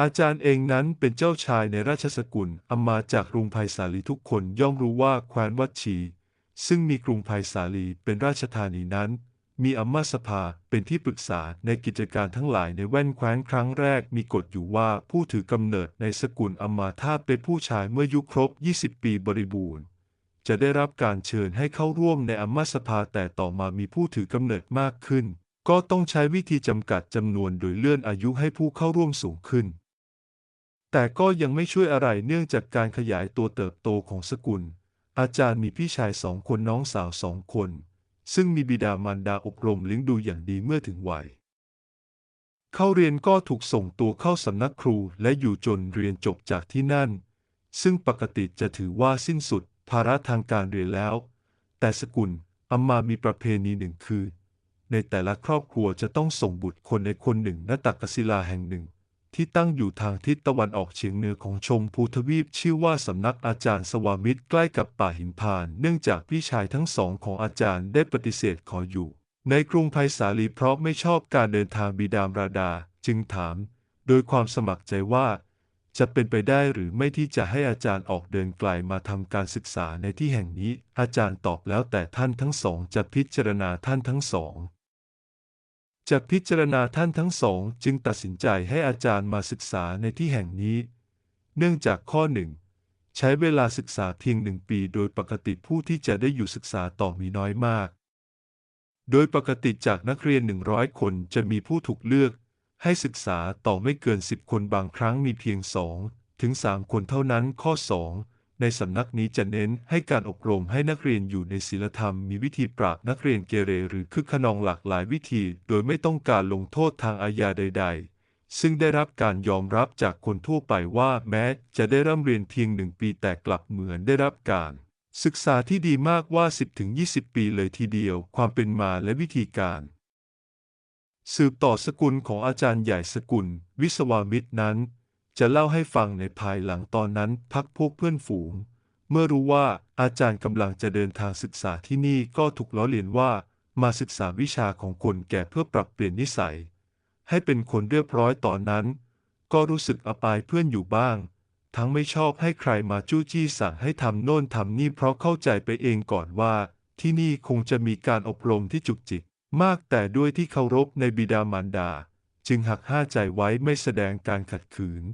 อาจารย์เองนั้นเป็นเจ้าชายในราชสกุลอำมาจากกรุงไผ่สาลีทุกคนย่อมรู้ว่าแคว้นวัดชี ซึ่งมีกรุงไผ่สาลีเป็นราชธานีนั้น มีอัมาสภาเป็นที่ปรึกษาในกิจการทั้งหลายในแว่นแคว้นครั้งแรกมีกฎอยู่ว่าผู้ถือกำเนิดในสกุลอัมาถ้าเป็นผู้ชายเมื่อยุครบ 20 ปีบริบูรณ์จะได้รับการเชิญให้เข้าร่วมในอัมมาสภาแต่ต่อมามีผู้ถือกำเนิดมากขึ้น ก็ต้องใช้วิธีจำกัดจำนวนโดยเลื่อนอายุให้ผู้เข้าร่วมสูงขึ้น แต่ก็ยังไม่ช่วยอะไรเนื่องจากการขยายตัวเติบโตของสกุล อาจารย์มีพี่ชายสองคนน้องสาวสองคน ซึ่งมีบิดามารดาอบรมเลี้ยงดูอย่างดีเมื่อถึงวัย เข้าเรียนก็ถูกส่งตัวเข้าสำนักครูและอยู่จนเรียนจบจากที่นั่น ซึ่งปกติจะถือว่าสิ้นสุดภาระทางการเรียนแล้ว แต่สกุลอัมมามีประเพณีหนึ่งคือ ในแต่ละครอบครัวจะต้องส่งบุตรคนในคนหนึ่งณตักกศิลาแห่งหนึ่ง ที่ตั้งอยู่ทางทิศตะวันออกเฉียงเหนือของชมพูทวีปชื่อว่าสำนักอาจารย์สวามิตรใกล้กับป่าหินพาน เนื่องจากพี่ชายทั้งสองของอาจารย์ได้ปฏิเสธขออยู่ ในกรุงไผ่สาลีเพราะไม่ชอบการเดินทางบิดามราดาจึงถาม โดยความสมัครใจว่า จะเป็นไปได้หรือไม่ที่จะให้อาจารย์ออกเดินไกลมาทำการศึกษาในที่แห่งนี้ อาจารย์ตอบแล้วแต่ท่านทั้งสองจะพิจารณาท่านทั้งสอง จากพิจารณาท่านทั้งสองจึงตัดสินใจให้อาจารย์มาศึกษาในที่แห่งนี้ เนื่องจากข้อหนึ่งใช้เวลาศึกษาเพียงหนึ่งปีโดยปกติผู้ที่จะได้อยู่ศึกษาต่อมีน้อยมาก โดยปกติจากนักเรียน 100 คนจะมีผู้ถูกเลือก ให้ศึกษาต่อไม่เกิน 10 คนบางครั้งมีเพียง 2 ถึง 3 คนเท่านั้นข้อ 2 ในสำนักนี้จะเน้นให้การอบรมให้นักเรียนอยู่ในศีลธรรม มีวิธีปราบนักเรียนเกเรหรือคึกขนองหลากหลายวิธี โดยไม่ต้องการลงโทษทางอาญาใด ๆ ซึ่งได้รับการยอมรับจากคนทั่วไปว่าแม้จะได้ร่ำเรียนเพียงหนึ่งปีแต่กลับเหมือนได้รับการ ศึกษาที่ดีมากว่า 10-20 ปีเลยทีเดียว ความเป็นมาและวิธีการสืบต่อสกุลของอาจารย์ใหญ่สกุล วิศวามิตรนั้น จะเล่าให้ฟังในภายหลังตอนนั้นพักพวกเพื่อนฝูง เมื่อรู้ว่าอาจารย์กำลังจะเดินทางศึกษาที่นี่ก็ถูกล้อเลียนว่า มาศึกษาวิชาของคนแก่เพื่อปรับเปลี่ยนนิสัย ให้เป็นคนเรียบร้อยตอนนั้น ก็รู้สึกอับอายเพื่อนอยู่บ้าง ทั้งไม่ชอบให้ใครมาจู้จี้สั่งให้ทำโน่นทำนี่เพราะเข้าใจไปเองก่อนว่า ที่นี่คงจะมีการอบรมที่จุกจิกมากแต่ด้วยที่เคารพในบิดามารดา จึงหักห้าใจไว้ไม่แสดงการขัดขืน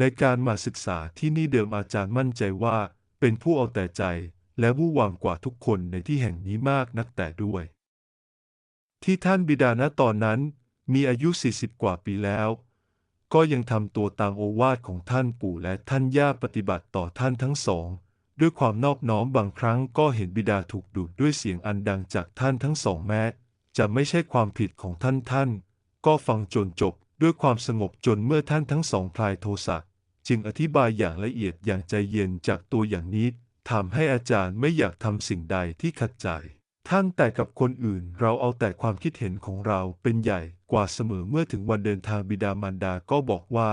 ในการมาศึกษาที่นี่เดิมอาจารย์มั่นใจว่า เป็นผู้เอาแต่ใจ และผู้วังกว่าทุกคนในที่แห่งนี้มากนักแต่ด้วย ที่ท่านบิดาณตอนนั้นมีอายุ 40 กว่าปีแล้ว ก็ยังทำตัวตามโอวาทของท่านปู่และท่านย่าปฏิบัติต่อท่านทั้งสอง ด้วยความนอบน้อมบางครั้งก็เห็นบิดาถูกดูดด้วยเสียงอันดังจากท่านทั้งสองแม้ จะไม่ใช่ความผิดของท่านท่าน ก็ฟังจนจบด้วยความสงบจนเมื่อท่านทั้งสองพลายโทสะ จึงอธิบายอย่างละเอียดอย่างใจเย็นจากตัวอย่างนี้ทำให้อาจารย์ไม่อยากทำสิ่งใดที่ขัดใจท่านแต่กับคนอื่นเราเอาแต่ความคิดเห็นของเราเป็นใหญ่กว่าเสมอเมื่อถึงวันเดินทางบิดามารดาก็บอกว่า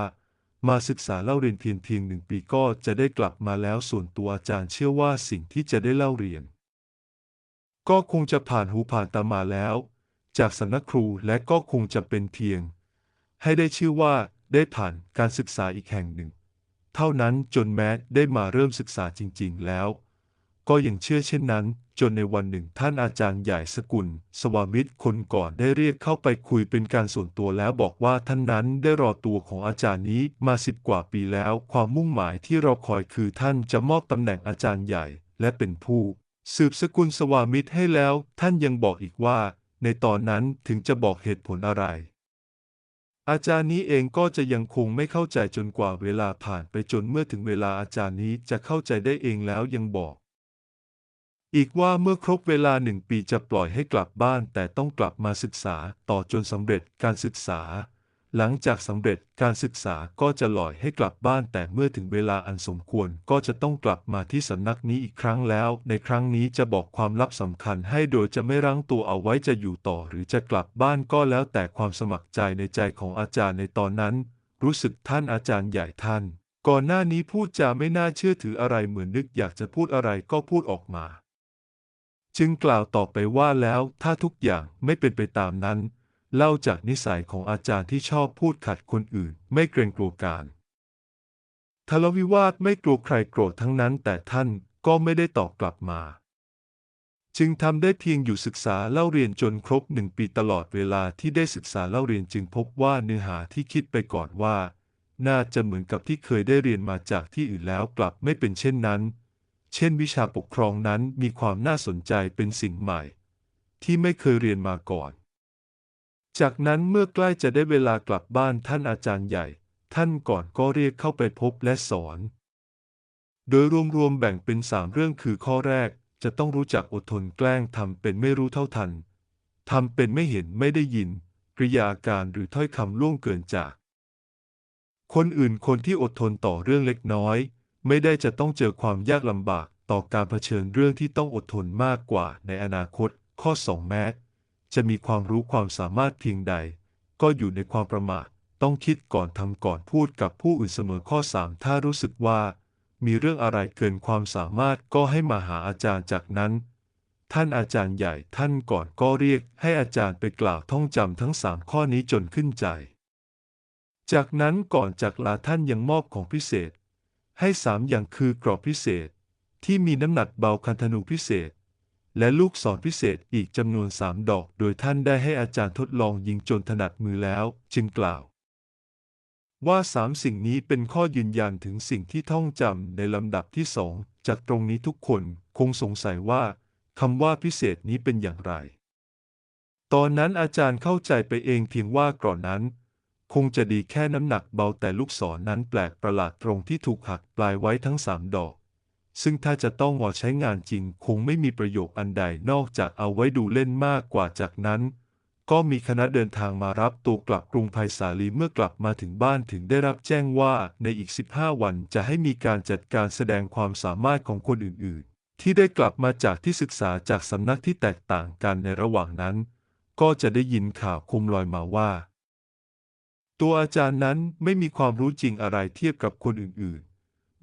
มาศึกษาเล่าเรียนเพียงเพียงหนึ่งปีก็จะได้กลับมาแล้วส่วนตัวอาจารย์เชื่อว่าสิ่งที่จะได้เล่าเรียน ก็คงจะผ่านหูผ่านตามาแล้ว จากสำนักครูและก็คงจะเป็นเพียง ให้ได้ชื่อว่าได้ผ่านการศึกษาอีกแห่งหนึ่ง เท่านั้นจนแม้ได้มาเริ่มศึกษาจริง ๆ แล้ว ก็ยังเชื่อเช่นนั้น จนในวันหนึ่งท่านอาจารย์ใหญ่สกุล สวามิตรคนก่อนได้เรียกเข้าไปคุยเป็นการส่วนตัวแล้วบอกว่าท่านนั้นได้รอตัวของอาจารย์นี้มาสิบกว่าปีแล้ว ความมุ่งหมายที่เรอคอยคือท่านจะมอบตำแหน่งอาจารย์ใหญ่ และเป็นผู้ สืบสกุลสวามิตรให้แล้ว ท่านยังบอกอีกว่า ในตอนนั้นถึงจะบอกเหตุผลอะไร อาจารย์นี้เองก็จะยังคงไม่เข้าใจจนกว่าเวลาผ่านไปจนเมื่อถึงเวลาอาจารย์นี้จะเข้าใจได้เองแล้วยังบอก อีกว่าเมื่อครบเวลาหนึ่งปีจะปล่อยให้กลับบ้านแต่ต้องกลับมาศึกษาต่อจนสำเร็จการศึกษา หลังจากสำเร็จการศึกษาก็จะหลอยให้กลับบ้านแต่เมื่อถึงเวลาอันสมควรก็จะต้องกลับมาที่สำนักนี้อีกครั้งแล้ว ในครั้งนี้จะบอกความลับสำคัญให้โดยจะไม่รั้งตัวเอาไว้จะอยู่ต่อหรือจะกลับบ้านก็แล้วแต่ความสมัครใจในใจของอาจารย์ในตอนนั้น รู้สึกท่านอาจารย์ใหญ่ท่าน ก่อนหน้านี้พูดจาไม่น่าเชื่อถืออะไรเหมือนนึกอยากจะพูดอะไรก็พูดออกมา จึงกล่าวต่อไปว่าแล้วถ้าทุกอย่างไม่เป็นไปตามนั้น เล่าจากนิสัยของอาจารย์ที่ชอบพูดขัดคนอื่น ไม่เกรงกลัวการทะเลาะวิวาทไม่กลัวใครโกรธทั้งนั้น แต่ท่านก็ไม่ได้ตอบกลับมา จึงทำได้เพียงอยู่ศึกษาเล่าเรียนจนครบหนึ่งปีตลอดเวลาที่ได้ศึกษาเล่าเรียนจึงพบว่าเนื้อหาที่คิดไปก่อนว่า น่าจะเหมือนกับที่เคยได้เรียนมาจากที่อื่นแล้วกลับไม่เป็นเช่นนั้น เช่น วิชาปกครองนั้นมีความน่าสนใจเป็นสิ่งใหม่ ที่ไม่เคยเรียนมาก่อน จากนั้นเมื่อใกล้จะได้เวลากลับบ้านท่านอาจารย์ใหญ่ ท่านก่อนก็เรียกเข้าไปพบและสอน โดยรวมๆแบ่งเป็นสามเรื่องคือข้อแรกจะต้องรู้จักอดทนแกล้งทำเป็นไม่รู้เท่าทันทำเป็นไม่เห็นไม่ได้ยินกริยาการหรือถ้อยคำล่วงเกินจาก คนอื่นคนที่อดทนต่อเรื่องเล็กน้อย ไม่ได้จะต้องเจอความยากลำบากต่อการเผชิญเรื่องที่ต้องอดทนมากกว่าในอนาคต ข้อ 2 แม้ จะมีความรู้ความสามารถเพียงใด ก็อยู่ในความประมาทต้องคิดก่อนทำก่อนพูดกับผู้อื่นเสมอข้อ 3 ถ้ารู้สึกว่า มีเรื่องอะไรเกินความสามารถก็ให้มาหาอาจารย์จากนั้น ท่านอาจารย์ใหญ่ท่านก่อนก็เรียกให้อาจารย์ไปกล่าวท่องจำทั้งสามข้อนี้จนขึ้นใจ จากนั้นก่อนจากลาท่านยังมอบของพิเศษ ให้สามอย่างคือกรอบพิเศษ ที่มีน้ำหนักเบาคันธนูพิเศษ และลูกศรพิเศษอีกจำนวนสามดอก โดยท่านได้ให้อาจารย์ทดลองยิงจนถนัดมือแล้ว จึงกล่าว ว่าสามสิ่งนี้เป็นข้อยืนยันถึงสิ่งที่ท่องจำในลำดับที่สองจากตรงนี้ทุกคนคงสงสัยว่าคำว่าพิเศษนี้เป็นอย่างไร ตอนนั้นอาจารย์เข้าใจไปเองเพียงว่าก่อนนั้น คงจะดีแค่น้ำหนักเบาแต่ลูกศรนนั้นแปลกประหลาดตรงที่ถูกหักปลายไว้ทั้งสามดอก ซึ่งถ้าจะต้องวอใช้งานจริงคงไม่มีประโยชน์อันใดนอกจากเอาไว้ดูเล่นมากกว่าจากนั้น ก็มีคณะเดินทางมารับตัวกลับกรุงไผ่สาลีเมื่อกลับมาถึงบ้านถึงได้รับแจ้งว่าในอีก 15 วันจะให้มีการจัดการแสดงความสามารถของคนอื่นๆ ที่ได้กลับมาจากที่ศึกษาจากสำนักที่แตกต่างกันในระหว่างนั้น ก็จะได้ยินข่าวคุมลอยมาว่า ตัวอาจารย์นั้นไม่มีความรู้จริงอะไรเทียบกับคนอื่นๆ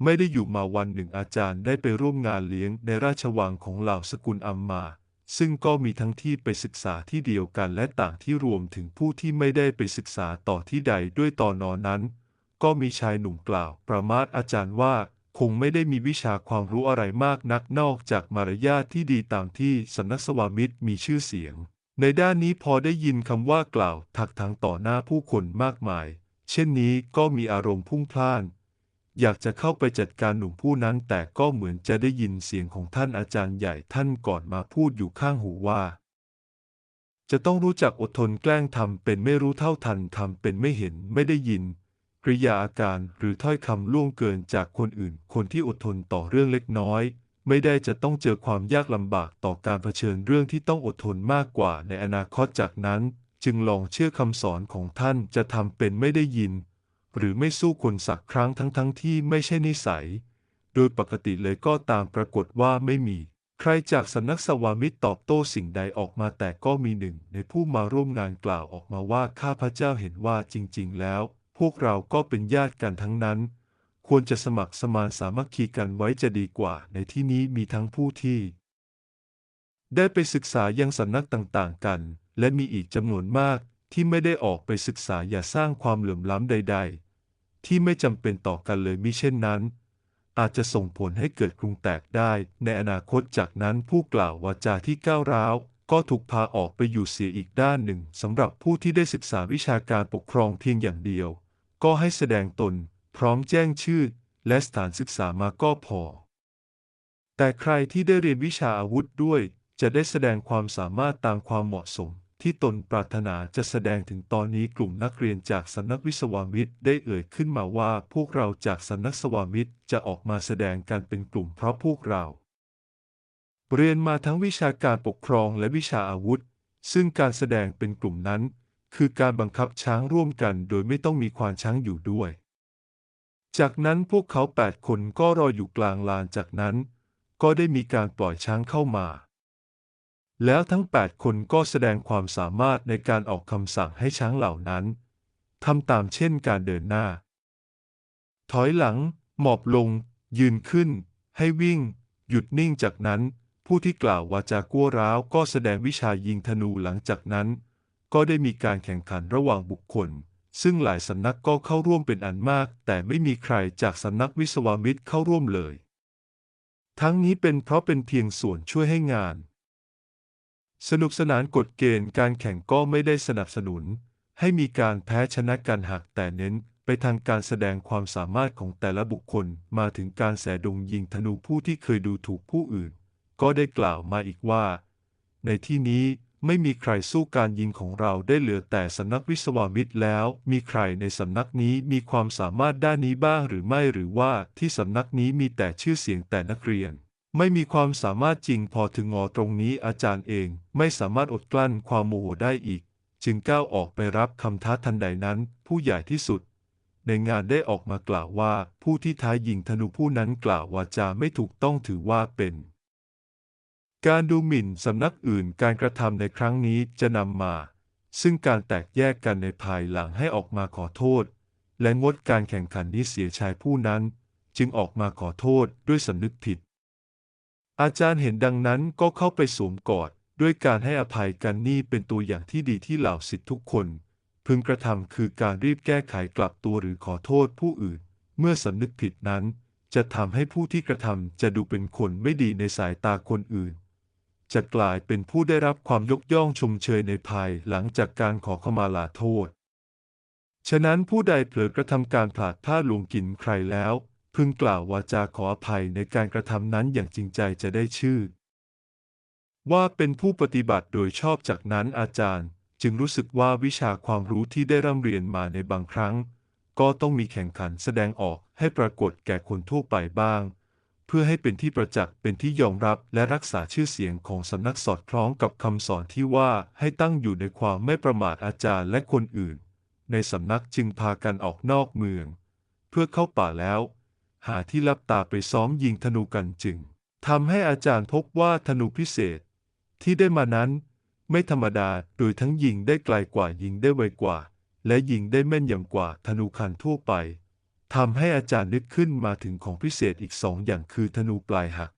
ไม่ได้อยู่มาวันหนึ่งอาจารย์ได้ไปร่วมงานเลี้ยงในราชวังของเหล่าสกุลอัมมา ซึ่งก็มีทั้งที่ไปศึกษาที่เดียวกันและต่างที่รวมถึงผู้ที่ไม่ได้ไปศึกษาต่อที่ใดด้วยตอนนอนนั้น ก็มีชายหนุ่มกล่าว ประมาทอาจารย์ว่าคงไม่ได้มีวิชาความรู้อะไรมากนักนอกจากมารยาทที่ดีตามที่สำนักสวามิตรมีชื่อเสียง ในด้านนี้พอได้ยินคำว่ากล่าวถักทางต่อหน้าผู้คนมากมาย เช่นนี้ก็มีอารมณ์พุ่งพล่าน อยากจะเข้าไปจัดการหนุ่มผู้นั้นแต่ก็เหมือนจะได้ยินเสียงของท่านอาจารย์ใหญ่ท่านก่อนมาพูดอยู่ข้างหูว่า จะต้องรู้จักอดทนแกล้งทำเป็นไม่รู้เท่าทันทำเป็นไม่เห็นไม่ได้ยินกริยาอาการหรือถ้อยคำล่วงเกินจากคนอื่น คนที่อดทนต่อเรื่องเล็กน้อย ไม่ได้จะต้องเจอความยากลำบากต่อการเผชิญเรื่องที่ต้องอดทนมากกว่าในอนาคตจากนั้น จึงลองเชื่อคำสอนของท่านจะทำเป็นไม่ได้ยิน หรือไม่สู้คนสักครั้งทั้งทั้งที่ไม่ใช่นิสัย โดยปกติเลยก็ตามปรากฏว่าไม่มี ใครจากสำนักสวามิตรตอบโต้สิ่งใดออกมาแต่ก็มีหนึ่ง ในผู้มาร่วมงานกล่าวออกมาว่าข้าพเจ้าเห็นว่าจริง ๆ แล้ว พวกเราก็เป็นญาติกันทั้งนั้น ควรจะสมัครสมานสามัคคีกันไว้จะดีกว่า ในที่นี้มีทั้งผู้ที่ ได้ไปศึกษายังสำนักต่างๆ กัน และมีอีกจำนวนมากที่ไม่ได้ออกไปศึกษาอย่าสร้างความเหลื่อมล้ำใด ๆ ที่ไม่จำเป็นต่อกันเลยมิเช่นนั้น อาจจะส่งผลให้เกิดกรุงแตกได้ ในอนาคตจากนั้นผู้กล่าววาจาที่ก้าวร้าว ก็ถูกพาออกไปอยู่เสียอีกด้านหนึ่งสำหรับผู้ที่ได้ศึกษาวิชาการปกครองเพียงอย่างเดียว ก็ให้แสดงตน พร้อมแจ้งชื่อ และสถานศึกษามาก็พอ แต่ใครที่ได้เรียนวิชาอาวุธด้วย จะได้แสดงความสามารถตามความเหมาะสม ที่ตนปรารถนาจะแสดงถึงตอนนี้กลุ่มนักเรียนจากสำนักวิศวามิตรได้เอ่ยขึ้นมาว่าพวกเราจากสำนักสวามิตรจะออกมาแสดงกันเป็นกลุ่มเพราะพวกเรา เรียนมาทั้งวิชาการปกครองและวิชาอาวุธ ซึ่งการแสดงเป็นกลุ่มนั้น คือการบังคับช้างร่วมกันโดยไม่ต้องมีควานช้างอยู่ด้วย จากนั้นพวกเขาแปดคนก็รออยู่กลางลานจากนั้น ก็ได้มีการปล่อยช้างเข้ามา แล้วทั้งแปดคนก็แสดงความสามารถในการออกคำสั่งให้ช้างเหล่านั้นทำตามเช่นการเดินหน้า ถอยหลัง หมอบลง ยืนขึ้น ให้วิ่ง หยุดนิ่งจากนั้น ผู้ที่กล่าววาจากัวร้าวก็แสดงวิชายิงธนูหลังจากนั้น ก็ได้มีการแข่งขันระหว่างบุคคล ซึ่งหลายสำนักก็เข้าร่วมเป็นอันมาก แต่ไม่มีใครจากสำนักวิศวมิตรเข้าร่วมเลย ทั้งนี้เป็นเพราะเป็นเพียงส่วนช่วยให้งาน สนุกสนานกฎเกณฑ์การแข่งก็ไม่ได้สนับสนุน ให้มีการแพ้ชนะกันหักแต่เน้นไปทางการแสดงความสามารถของแต่ละบุคคลมาถึงการแสดงยิงธนูผู้ที่เคยดูถูกผู้อื่น ก็ได้กล่าวมาอีกว่า ในที่นี้ไม่มีใครสู้การยิงของเราได้เหลือแต่สำนักวิศวมิตรแล้ว มีใครในสำนักนี้มีความสามารถด้านนี้บ้างหรือไม่หรือว่าที่สำนักนี้มีแต่ชื่อเสียงแต่นักเรียน ไม่มีความสามารถจริงพอถึงงอตรงนี้อาจารย์เองไม่สามารถอดกลั้นความโมโหได้อีก จึงก้าวออกไปรับคำท้าทันใดนั้น ผู้ใหญ่ที่สุด ในงานได้ออกมากล่าวว่าผู้ที่ท้ายิงธนูผู้นั้นกล่าววาจาไม่ถูกต้องถือว่าเป็น การดูหมิ่นสำนักอื่นการกระทำในครั้งนี้จะนำมา ซึ่งการแตกแยกกันในภายหลังให้ออกมาขอโทษ และงดการแข่งขันนี้เสียชายผู้นั้น จึงออกมาขอโทษด้วยสำนึกผิด อาจารย์เห็นดังนั้นก็เข้าไปสวมกอด ด้วยการให้อภัยกันนี่เป็นตัวอย่างที่ดีที่เหล่าสิทธิทุกคน พึงกระทำคือการรีบแก้ไขกลับตัวหรือขอโทษผู้อื่น เมื่อสำนึกผิดนั้น จะทำให้ผู้ที่กระทำจะดูเป็นคนไม่ดีในสายตาคนอื่น จะกลายเป็นผู้ได้รับความยกย่องชมเชยในภายหลังจากการขอขมาลาโทษ ฉะนั้นผู้ใดเผลอกระทำการผลาดพลาดลวงกินใครแล้ว พึงกล่าววาจาขออภัยในการกระทำนั้นอย่างจริงใจจะได้ชื่อ ว่าเป็นผู้ปฏิบัติโดยชอบจากนั้นอาจารย์ จึงรู้สึกว่าวิชาความรู้ที่ได้ร่ำเรียนมาในบางครั้ง ก็ต้องมีแข่งขันแสดงออกให้ปรากฏแก่คนทั่วไปบ้าง เพื่อให้เป็นที่ประจักษ์เป็นที่ยอมรับและรักษาชื่อเสียงของสำนักสอดคล้องกับคำสอนที่ว่าให้ตั้งอยู่ในความไม่ประมาทอาจารย์และคนอื่น ในสำนักจึงพากันออกนอกเมือง เพื่อเข้าป่าแล้ว หาที่ลับตาไปซ้อมยิงธนูกันจึงทำให้อาจารย์พบว่าธนูพิเศษ ที่ได้มานั้น ไม่ธรรมดาโดยทั้งยิงได้ไกลกว่ายิงได้ไวกว่า และยิงได้แม่นยำกว่าธนูคันทั่วไปทำให้อาจารย์นึกขึ้นมาถึงของพิเศษอีกสองอย่างคือธนูปลายหัก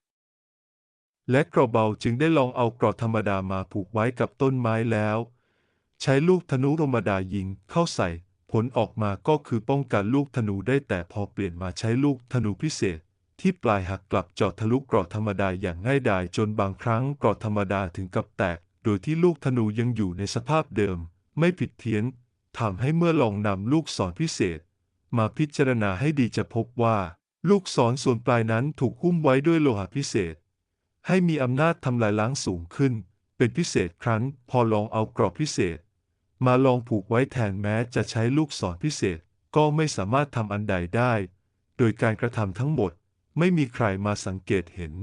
และกรอเบาจึงได้ลองเอากรอธรรมดามาผูกไว้กับต้นไม้แล้ว ใช้ลูกธนูธรรมดายิงเข้าใส่ ผลออกมาก็คือป้องกันลูกธนูได้แต่พอเปลี่ยนมาใช้ลูกธนูพิเศษ ที่ปลายหักกลับเจาะทะลุกรอธรรมดาอย่างง่ายดายจนบางครั้งกรอธรรมดาถึงกับแตก โดยที่ลูกธนูยังอยู่ในสภาพเดิม ไม่ผิดเพี้ยนทำให้เมื่อลองนำลูกศรพิเศษ มาพิจารณาให้ดีจะพบว่า ลูกศรส่วนปลายนั้นถูกหุ้มไว้ด้วยโลหะพิเศษ ให้มีอำนาจทำลายล้างสูงขึ้น เป็นพิเศษครั้นพอลองเอากรอบพิเศษ มาลองผูกไว้แทนแม้จะใช้ลูกศรพิเศษ ก็ไม่สามารถทำอันใดได้ โดยการกระทำทั้งหมด ไม่มีใครมาสังเกตเห็น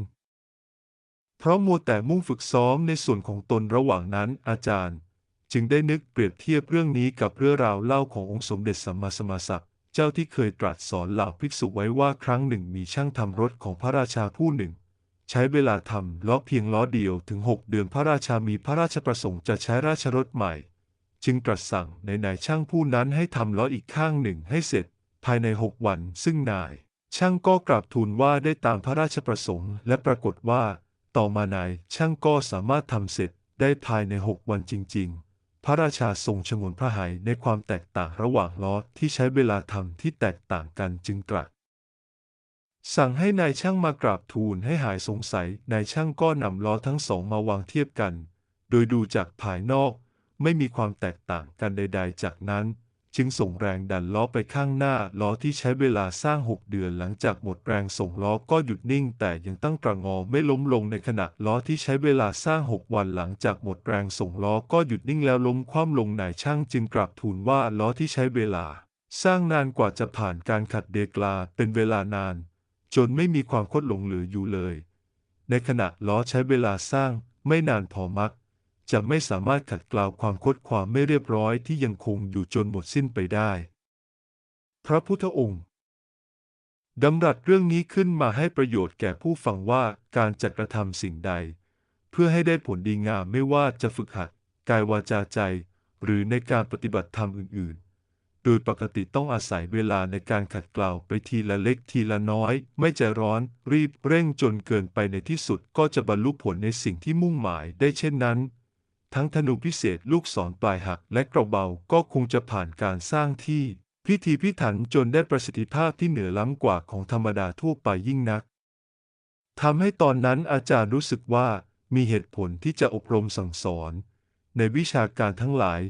เพราะมัวแต่มุ่งฝึกซ้อมในส่วนของตนระหว่างนั้นอาจารย์ จึงได้นึกเปรียบเทียบเรื่องนี้กับเรื่องราวเล่าขององค์สมเด็จสัมมาสัมาสัพพุทธเจ้าที่เคยตรัสสอนเหล่าภิกษุไว้ว่าครั้งหนึ่งมีช่างทำรถของพระราชาผู้หนึ่งใช้เวลาทำล้อเพียงล้อเดียวถึงหกเดือนพระราชามีพระราชประสงค์จะใช้ราชรถใหม่ จึงตรัสสั่งในนายช่างผู้นั้นให้ทำล้ออีกข้างหนึ่งให้เสร็จ ภายในหกวัน ซึ่งนาย ช่างก็กราบทูลว่าได้ตามพระราชประสงค์ และปรากฏว่า ต่อมานายช่างก็สามารถทำเสร็จได้ภายในหกวันจริง ๆ พระราชาทรงชงนพระทัยในความแตกต่างระหว่างล้อที่ใช้เวลาทำที่แตกต่างกันจึงตรัสสั่งให้นายช่างมากราบทูลให้หายสงสัย นายช่างก็นำล้อทั้งสองมาวางเทียบกัน โดยดูจากภายนอก ไม่มีความแตกต่างกันใด ๆ จากนั้น จึงส่งแรงดันล้อไปข้างหน้าล้อที่ใช้เวลาสร้างหกเดือนหลังจากหมดแรงส่งล้อก็หยุดนิ่ง แต่ยังตั้งตระงอไม่ล้มลงในขณะล้อที่ใช้เวลาสร้างหกวันหลังจากหมดแรงส่งล้อก็หยุดนิ่งแล้วล้มคว่ำลงนายช่างจึงกราบทูลว่าล้อที่ใช้เวลา สร้างนานกว่าจะผ่านการขัดเดกลาเป็นเวลานาน จนไม่มีความคดหลงเหลืออยู่เลย ในขณะล้อใช้เวลาสร้างไม่นานพอมัก จะไม่สามารถขัดเกลาความคดความไม่เรียบร้อยที่ยังคงอยู่จนหมดสิ้นไปได้ พระพุทธองค์ดำรัสเรื่องนี้ขึ้นมาให้ประโยชน์แก่ผู้ฟังว่าการจัดกระทำสิ่งใด เพื่อให้ได้ผลดีงามไม่ว่าจะฝึกหัด กายวาจาใจ หรือในการปฏิบัติธรรมอื่น ๆ โดยปกติต้องอาศัยเวลาในการขัดเกลาไปทีละเล็กทีละน้อย ไม่ใจร้อนรีบเร่งจนเกินไปในที่สุดก็จะบรรลุผลในสิ่งที่มุ่งหมายได้เช่นนั้น ทั้งธนูพิเศษลูกศรปลายหักและกระเบาก็คงจะผ่านการสร้างที่ พิธีพิถันจนได้ประสิทธิภาพที่เหนือล้ำกว่าของธรรมดาทั่วไปยิ่งนักทำให้ตอนนั้นอาจารย์รู้สึกว่ามีเหตุผลที่จะอบรมสั่งสอน ในวิชาการทั้งหลาย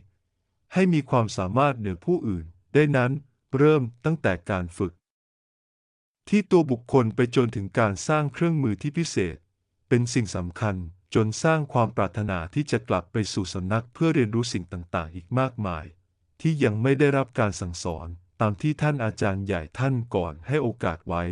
ให้มีความสามารถเหนือผู้อื่น ได้นั้นเริ่มตั้งแต่การฝึก ที่ตัวบุคคลไปจนถึงการสร้างเครื่องมือที่พิเศษ เป็นสิ่งสำคัญ จนสร้างความปรารถนาที่จะกลับไปสู่สำนักเพื่อเรียนรู้สิ่งต่างๆ อีกมากมาย ที่ยังไม่ได้รับการสั่งสอนตามที่ท่านอาจารย์ใหญ่ท่านก่อนให้โอกาสไว้